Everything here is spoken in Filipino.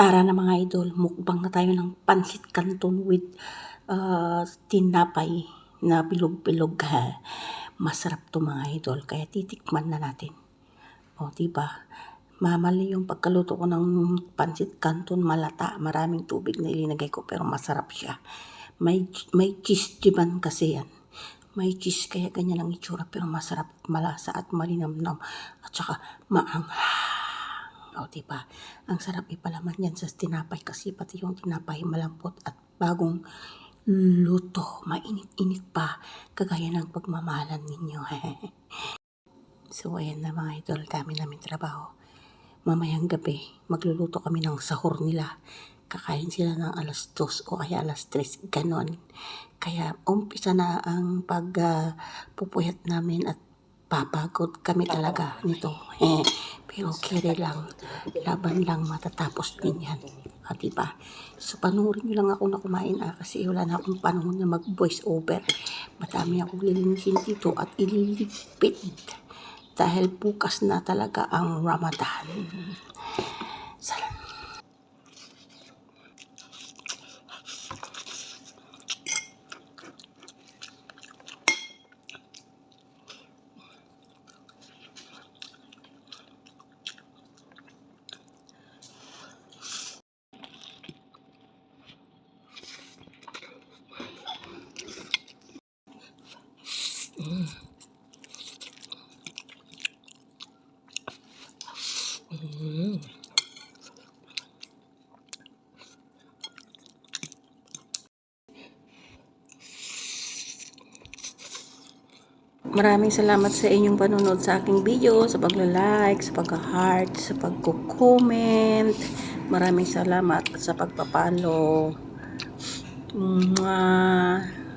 Tara na mga idol, mukbang na tayo ng pansit canton with uh, tinapay na bilog-bilog. Masarap to mga idol, kaya titikman na natin. O, diba? Mamali yung pagkaluto ko ng pansit canton malata. Maraming tubig na ilinagay ko pero masarap siya. May, may cheese diban kasi yan. May cheese kaya ganyan ang itsura pero masarap malasa at malinamnam at saka maanghang. O, diba? Ang sarap ipalaman yan sa tinapay kasi pati yung tinapay malambot at bagong luto. Mainit-init pa. Kagaya ng pagmamahalan ninyo. so, ayan na mga idol. Dami namin trabaho. Mamayang gabi, magluluto kami ng sahur nila. Kakain sila ng alas 2 o kaya alas 3. Ganon. Kaya umpisa na ang pagpupuyat namin at papagod kami talaga nito. Eh, pero kere lang, laban lang matatapos din yan. Ah, diba? So, panurin nyo lang ako na kumain ah, kasi wala na akong panahon na mag-voice over. Madami akong lilinisin dito at ililigpit. Dahil bukas na talaga ang Ramadan. Salam. Mm. Maraming salamat sa inyong panonood sa aking video, sa pagla-like, sa pag-heart, sa pagko-comment. Maraming salamat sa pagpapalo. Mwah.